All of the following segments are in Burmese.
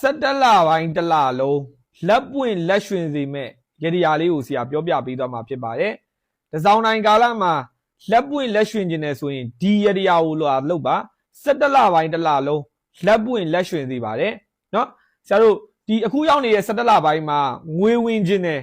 17လပိုင်းတစ်လလုံးလက်ပွင့်လက်ရွှင်စေမဲ့ရဒီယာလေးကိုဆရာပြောပြပေးသွားမှာဖြစ်ပါတယ်။တစောင်းတိုင်းကာလမှာလက်ပွင့်လက်ရွှင်ခြင်းနဲ့ဆိုရင်ဒီရဒီယာကိုလာလုပ်ပါ17လပိုင်းတစ်လလုံးလက်ပွင့်လက်ရွှင်စေပါတယ်။နော်ဆရာတို့ဒီအခုရောက်နေတဲ့17လပိုင်းမှာငွေဝင်ခြင်းနဲ့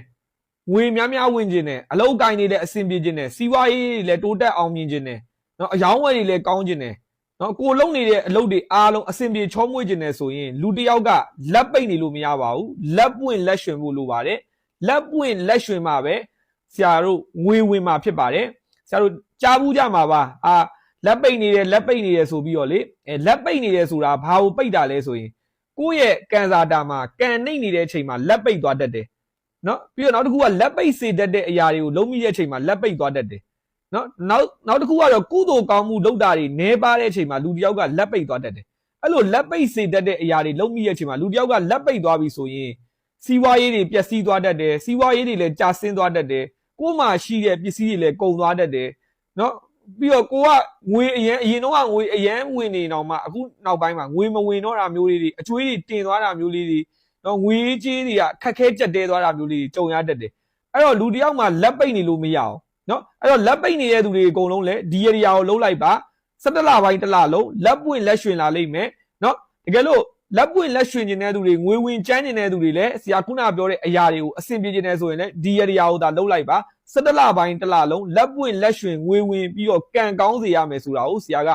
ငွေများများဝင်ခြင်းနဲ့အလောက်ကိုင်းနေတဲ့အဆင်ပြေခြင်းနဲ့စီးပွားရေးတွေလည်းတိုးတက်အောင်မြင်ခြင်းနဲ့နော်အယောင်းဝယ်တွေလည်းကောင်းခြင်းနဲ့ နော်ကိုလုံနေတဲ့အလုပ်တွေအားလုံးအဆင်ပြေချောမွေ့ခြင်းနဲ့ဆိုရင်လူတစ်ယောက်ကလက်ပိတ်နေလို့မရပါဘူးလက်ပွင့်လက်ရွှင်ဖို့လိုပါတယ်လက်ပွင့်လက်ရွှင်မှပဲဆရာတို့ငွေဝင်မှာဖြစ်ပါတယ်ဆရာတို့ကြားဘူးကြမှာပါအာလက်ပိတ်နေတယ်လက်ပိတ်နေတယ်ဆိုပြီးတော့လေအဲလက်ပိတ်နေတယ်ဆိုတာဘာကိုပိတ်တာလဲဆိုရင်ကိုယ့်ရဲ့ကန်စာတာမှာကန်နှိမ့်နေတဲ့အချိန်မှာလက်ပိတ်သွားတတ်တယ်နော်ပြီးတော့နောက်တစ်ခုကလက်ပိတ်စေတတ်တဲ့အရာတွေကိုလုံးမိတဲ့အချိန်မှာလက်ပိတ်သွားတတ်တယ် နော်နောက်နောက်တစ်ခုကတော့ကုသိုလ်ကောင်းမှုလုပ်တာတွေနဲပါတဲ့အချိန်မှာလူတစ်ယောက်ကလက်ပိတ်သွားတတ်တယ်အဲ့လိုလက်ပိတ်စေတတ်တဲ့အရာတွေလုံးမိတဲ့အချိန်မှာလူတစ်ယောက်ကလက်ပိတ်သွားပြီဆိုရင်စီးပွားရေးတွေပျက်စီးသွားတတ်တယ်စီးပွားရေးတွေလည်းကျဆင်းသွားတတ်တယ်ကိုယ်မှာရှိတဲ့ပစ္စည်းတွေလည်းကုန်သွားတတ်တယ်နော်ပြီးတော့ကိုကငွေအရင်အရင်တော့ကငွေအရင်ဝင်နေတော့မှအခုနောက်ပိုင်းမှာငွေမဝင်တော့တာမျိုးလေးတွေအကျွေးတွေတင်သွားတာမျိုးလေးတွေနော်ငွေကြေးတွေကခက်ခဲကြက်တဲသွားတာမျိုးလေးတွေကြုံရတတ်တယ်အဲ့တော့လူတစ်ယောက်မှလက်ပိတ်နေလို့မရအောင် နော်အဲ့တော့လက်ပိတ်နေတဲ့သူတွေအကုန်လုံးလည်းဒီ area ကိုလုံးလိုက်ပါ17လပိုင်းတစ်လလုံးလက်ပွင့်လက်ရွှင်လာလိမ့်မယ်နော်တကယ်လို့လက်ပွင့်လက်ရွှင်နေတဲ့သူတွေငွေဝင်ကျန်းနေတဲ့သူတွေလည်းဆရာခုနပြောတဲ့အရာတွေကိုအဆင်ပြေနေတယ်ဆိုရင်လည်းဒီ area ကိုသာလုံးလိုက်ပါ17လပိုင်းတစ်လလုံးလက်ပွင့်လက်ရွှင်ငွေဝင်ပြီးတော့ကံကောင်းစေရမယ်ဆိုတာကိုဆရာက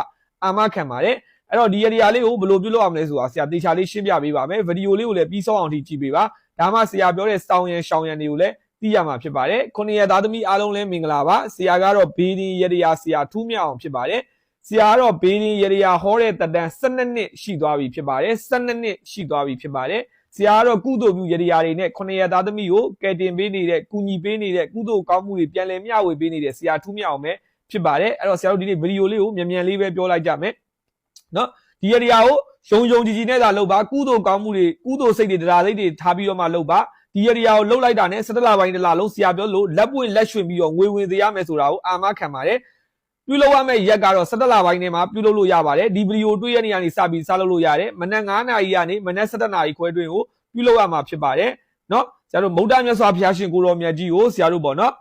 အာမခံပါတယ်အဲ့တော့ဒီ area လေးကိုဘယ်လိုပြုလုပ်ရမလဲဆိုတာဆရာတေချာလေးရှင်းပြပေးပါမယ်ဗီဒီယိုလေးကိုလည်းပြီးဆုံးအောင်ထိကြည့်ပေးပါဒါမှဆရာပြောတဲ့စောင်းရန်ရှောင်းရန်တွေကိုလည်း သိရမှာဖြစ်ပါတယ်ခုနှစ်ရက်သားသမီးအားလုံးလည်းမင်္ဂလာပါဆရာကတော့ဘေးဒီရရဆရာထူးမြောက်အောင်ဖြစ်ပါတယ်ဆရာကတော့ဘေးဒီရရဟောတဲ့တတန်း12နှစ်ရှိသွားပြီဖြစ်ပါတယ်12နှစ်ရှိသွားပြီဖြစ်ပါတယ်ဆရာကတော့ကုသိုလ်ပြုရရတွေနဲ့ခုနှစ်ရက်သားသမီးကိုကယ်တင်ပေးနေတဲ့ကုညီပေးနေတဲ့ကုသိုလ်ကောင်းမှုတွေပြန်လည်မျှဝေပေးနေတဲ့ဆရာထူးမြောက်အောင်ပဲဖြစ်ပါတယ်အဲ့တော့ဆရာတို့ဒီနေ့ဗီဒီယိုလေးကိုမြန်မြန်လေးပဲပြောလိုက်ကြမယ်နော်ဒီရရကိုယုံယုံကြည်ကြည်နဲ့သာလုပ်ပါကုသိုလ်ကောင်းမှုတွေကုသိုလ်စိတ်တွေတရားစိတ်တွေထားပြီးတော့မှလုပ်ပါ ဒီအရီယာကိုလှုပ်လိုက်တာနဲ့17လပိုင်းတလလုံးဆရာပြောလို့လက်ပွင့်လက်ရွှင်ပြီးတော့ငွေဝင်စေရမယ်ဆိုတာကိုအာမခံပါတယ်ပြုလုပ်ရမယ့်ရက်ကတော့17လပိုင်းထဲမှာပြုလုပ်လို့ရပါတယ်ဒီဗီဒီယိုတွေ့ရနေရနေစပြီးစလုပ်လို့ရတယ်မနက်9နာရီကနေမနက်17နာရီခွဲတွင်ကိုပြုလုပ်ရမှာဖြစ်ပါတယ်နော်ဆရာတို့မုဒ္ဒမြတ်စွာဘုရားရှင်ကိုတော်မြတ်ကြီးကိုဆရာတို့ပေါ့နော်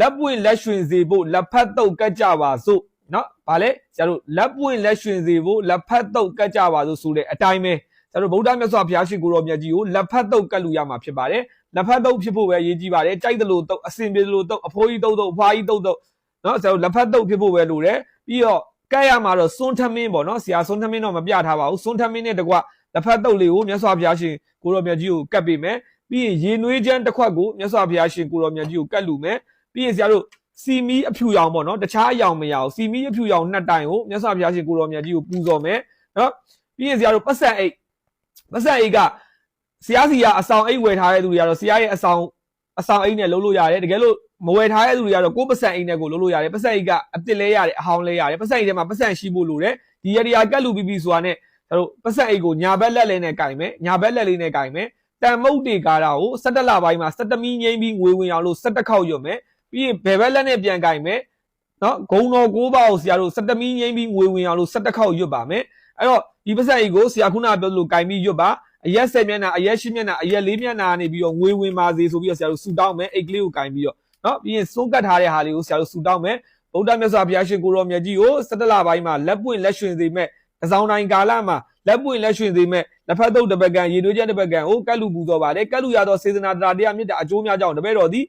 လက်ပွင့်လက်ရွှင်စေဖို့လက်ဖက်တုပ်ကတ်ကြပါစို့နော်ဗာလဲဆရာတို့လက်ပွင့်လက်ရွှင်စေဖို့လက်ဖက်တုပ်ကတ်ကြပါစို့ဆိုတဲ့အတိုင်းပဲ ကျွန်တော်ဗုဒ္ဓမြတ်စွာဘုရားရှင်ကိုတော်မြတ်ကြီးကိုလက်ဖက်တုပ်ကတ်လို့ရမှာဖြစ်ပါတယ်လက်ဖက်တုပ်ဖြစ်ဖို့ပဲအရေးကြီးပါတယ်ကြိုက်တယ်လို့တုပ်အစင်ပြေတယ်လို့တုပ်အဖိုးကြီးတုပ်တုပ်အဖွားကြီးတုပ်တုပ်နော်ကျွန်တော်လက်ဖက်တုပ်ဖြစ်ဖို့ပဲလိုတယ်ပြီးတော့ကတ်ရမှာတော့စွန်းထမင်းပေါ့နော်ဆရာစွန်းထမင်းတော့မပြထားပါဘူးစွန်းထမင်းနဲ့တကွလက်ဖက်တုပ်လေးကိုမြတ်စွာဘုရားရှင်ကိုတော်မြတ်ကြီးကိုကတ်ပေးမယ်ပြီးရင်ရေနွေးချမ်းတစ်ခွက်ကိုမြတ်စွာဘုရားရှင်ကိုတော်မြတ်ကြီးကိုကတ်လူမယ်ပြီးရင်ဆရာတို့စီမီအဖြူရောင်ပေါ့နော်တခြားအရောင်မရအောင်စီမီအဖြူရောင်နှစ်တိုင်ကိုမြတ်စွာဘုရားရှင်ကိုတော်မြတ်ကြီးကိုပူဇော်မယ်နော်ပြီးရင်ဆရာတို့ပတ်စံအိတ် မဆက်အိတ်ကဆရာစီကအဆောင်အိတ်ဝယ်ထားတဲ့သူတွေကတော့ဆရာရဲ့အဆောင်အဆောင်အိတ်နဲ့လုံးလို့ရတယ်တကယ်လို့မဝယ်ထားတဲ့သူတွေကတော့ကိုယ်ပတ်စံအိတ်နဲ့ကိုလုံးလို့ရတယ်ပတ်စံအိတ်ကအတစ်လဲရတယ်အဟောင်းလဲရတယ်ပတ်စံအိတ်ထဲမှာပတ်စံရှိဖို့လိုတယ်ဒီရဒီယာကတ်လူပြီးပြီးဆိုတာနဲ့ကျတို့ပတ်စံအိတ်ကိုညာဘက်လက်လေးနဲ့ကင်မယ်ညာဘက်လက်လေးနဲ့ကင်မယ်တန်မုတ်တွေကားတာကို17လပိုင်းမှာ17မီးငိမ့်ပြီးငွေဝင်အောင်လို့17ခေါက်ရွတ်မယ်ပြီးရင်ဘယ်ဘက်လက်နဲ့ပြန်ကင်မယ်နော်ဂုံတော်ကိုးပါကိုဆရာတို့17မီးငိမ့်ပြီးငွေဝင်အောင်လို့17ခေါက်ရွတ်ပါမယ်အဲ့တော့ ဒီပစက်ကြီးကိုဆရာခုနပြောလို့ကင်ပြီးရွတ်ပါအရက်ဆက်မျက်နှာအရက်ရှိမျက်နှာအရက်လေးမျက်နှာနေပြီးတော့ငွေဝင်ပါစေဆိုပြီးတော့ဆရာတို့ဆူတောင်းမယ်အိတ်ကလေးကိုကင်ပြီးတော့နော်ပြီးရင်စိုးကတ်ထားတဲ့ဟာလေးကိုဆရာတို့ဆူတောင်းမယ်ဗုဒ္ဓမြတ်စွာဘုရားရှင်ကိုရောမြတ်ကြီးကို၁၇လပိုင်းမှာလက်ပွင့်လက်ရှင်စေမဲ့အဆောင်တိုင်းကာလမှာလက်ပွင့်လက်ရှင်စေမဲ့လက်ဖက်တုပ်တပကံရေတွဲချက်တပကံကိုကတ်လူပူတော်ပါလေကတ်လူရသောစေစနာတရားတရားမြစ်တာအကျိုးများကြောင့်တပည့်တော်သည်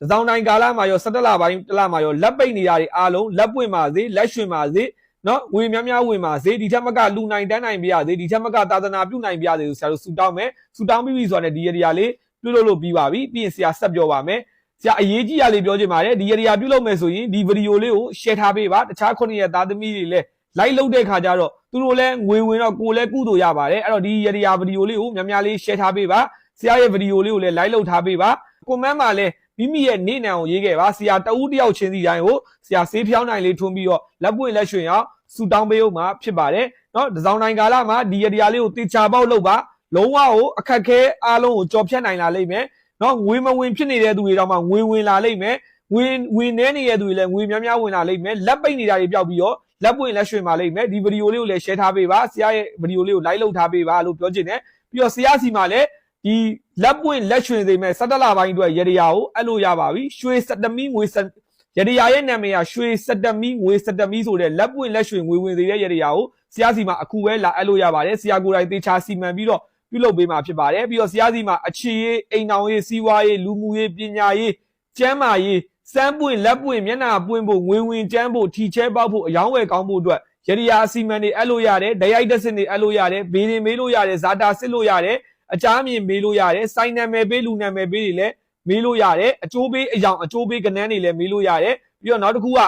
တစောင်းတိုင်းကာလမှာရော၁၇လပိုင်းတလမှာရောလက်ပိတ်နေရတဲ့အားလုံးလက်ပွင့်ပါစေလက်ရှင်ပါစေ နော်ဝေများများဝင်ပါစေဒီထက်မကလူနိုင်တန်းနိုင်ပြရစေဒီထက်မကသာသနာပြုနိုင်ပြရစေဆိုဆရာတို့ဆူတောင်းမယ်ဆူတောင်းပြီးပြီဆိုတာနဲ့ဒီရဒီယာလေးပြုလုပ်လို့ပြီးပါပြီပြီးရင်ဆရာဆက်ပြောပါမယ်ဆရာအရေးကြီးရလေးပြောချင်ပါတယ်ဒီရဒီယာပြုလုပ်မယ်ဆိုရင်ဒီဗီဒီယိုလေးကို share ထားပေးပါတခြားခုနှစ်ရက်သားသမီးတွေလည်း like လုပ်တဲ့ခါကျတော့သူတို့လည်းငွေဝင်တော့ကိုယ်လည်းကုသိုလ်ရပါတယ်အဲ့တော့ဒီရဒီယာဗီဒီယိုလေးကိုများများလေး share ထားပေးပါဆရာရဲ့ဗီဒီယိုလေးကိုလည်း like လုပ်ထားပေးပါ comment မှာလည်း မိမိရဲ့နေနံကိုရေးခဲ့ပါဆရာတဦးတယောက်ချင်းစီတိုင်းကိုဆရာဆေးဖြောင်းနိုင်လေးထွန်းပြီးတော့လက်ပွင့်လက်ရွှင်အောင်ဆူတောင်းပေးဦးမှာဖြစ်ပါတယ်နော်ဒီဇောင်းတိုင်းကာလမှာဒီရတရားလေးကိုတေချာပေါက်လုပ်ပါလုံးဝကိုအခက်ခဲအားလုံးကိုကြော်ဖြတ်နိုင်လာလိမ့်မယ်နော်ငွေမဝင်ဖြစ်နေတဲ့သူတွေတော့မှငွေဝင်လာလိမ့်မယ်ငွေဝင်နေနေတဲ့သူတွေလည်းငွေများများဝင်လာလိမ့်မယ်လက်ပိတ်နေတာတွေပျောက်ပြီးတော့လက်ပွင့်လက်ရွှင်ပါလိမ့်မယ်ဒီဗီဒီယိုလေးကိုလည်း share ထားပေးပါဆရာရဲ့ဗီဒီယိုလေးကို like လုပ်ထားပေးပါလို့ပြောချင်တယ်ပြီးတော့ဆရာစီမှာလည်း ဒီလက်ပွင့်လက်ရွှင်စေမဲ့17လပိုင်းအတွက်ရတရာကိုအဲ့လိုရပါပြီရွှေ17မီငွေ7ရတရာရဲ့နာမည်ကရွှေ17မီငွေ17မီဆိုတဲ့လက်ပွင့်လက်ရွှင်ငွေဝင်စေတဲ့ရတရာကိုဆရာစီမှာအခုပဲလာအဲ့လိုရပါတယ်ဆရာကိုယ်တိုင်သေချာစီမံပြီးတော့ပြုလုပ်ပေးမှာဖြစ်ပါတယ်ပြီးတော့ဆရာစီမှာအခြေရေးအိမ်တော်ရေးစီးပွားရေးလူမှုရေးပညာရေးကျန်းမာရေးစမ်းပွင့်လက်ပွင့်မျက်နှာပွင့်ဖို့ငွေဝင်ကျန်းဖို့ထီချဲပေါက်ဖို့အယောင်းဝယ်ကောင်းဖို့အတွက်ရတရာအစီမံတွေအဲ့လိုရတယ်ဒရိုက်တက်စစ်တွေအဲ့လိုရတယ်ဘေးရင်မေးလို့ရတယ်ဇာတာစစ်လို့ရတယ် အကြမ်းမြင်မေးလို့ရတယ်စိုင်းနာမည်ပေးလူနာမည်ပေးတွေလည်းမေးလို့ရတယ်အချိုးပေးအယောင်အချိုးပေးကနန်းတွေလည်းမေးလို့ရတယ်ပြီးတော့နောက်တစ်ခုက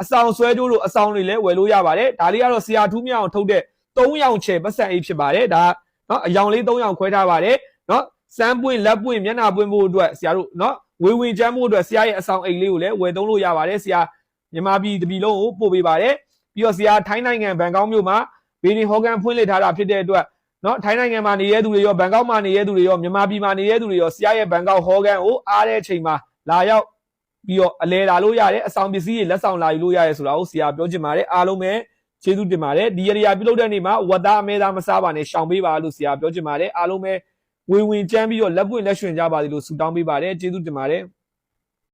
အဆောင်ဆွဲတို့တို့အဆောင်တွေလည်းဝယ်လို့ရပါတယ်ဒါလေးကတော့ဆရာထူးမြောင်ထုတ်တဲ့3ရောင်ချယ်ပတ်စံအိတ်ဖြစ်ပါတယ်ဒါနော်အယောင်လေး3ရောင်ခွဲထားပါတယ်နော်စမ်းပွင့်လက်ပွင့်မျက်နှာပွင့်ဖို့အတွက်ဆရာတို့နော်ဝေဝင်ချမ်းဖို့အတွက်ဆရာရဲ့အဆောင်အိတ်လေးကိုလည်းဝယ်သုံးလို့ရပါတယ်ဆရာမြန်မာပြည်တပြည်လုံးကိုပို့ပေးပါတယ်ပြီးတော့ဆရာထိုင်းနိုင်ငံဘန်ကောက်မြို့မှာဘေးဒင်ဟော်ဂန်ဖွင့်လှစ်ထားတာဖြစ်တဲ့အတွက် နော်ထိုင်းနိုင်ငံမှာနေရတဲ့သူတွေရောဘန်ကောက်မှာနေရတဲ့သူတွေရောမြန်မာပြည်မှာနေရတဲ့သူတွေရောဆရာရဲ့ဘန်ကောက်ဟောကန်ကိုအားတဲ့အချိန်မှာလာရောက်ပြီးတော့အလဲလာလို့ရတယ်အဆောင်ပစ္စည်းတွေလက်ဆောင်လာယူလို့ရတယ်ဆိုတာကိုဆရာပြောချင်ပါတယ်အားလုံးပဲကျေးဇူးတင်ပါတယ်ဒီရရီယာပြုလုပ်တဲ့နေ့မှာဝတ်သားအမဲသားမစားပါနဲ့ရှောင်ပေးပါလို့ဆရာပြောချင်ပါတယ်အားလုံးပဲဝင်ဝင်ကြမ်းပြီးတော့လက်ပွင့်လက်ရွှင်ကြပါသည်လို့ဆုတောင်းပေးပါတယ်ကျေးဇူးတင်ပါတယ်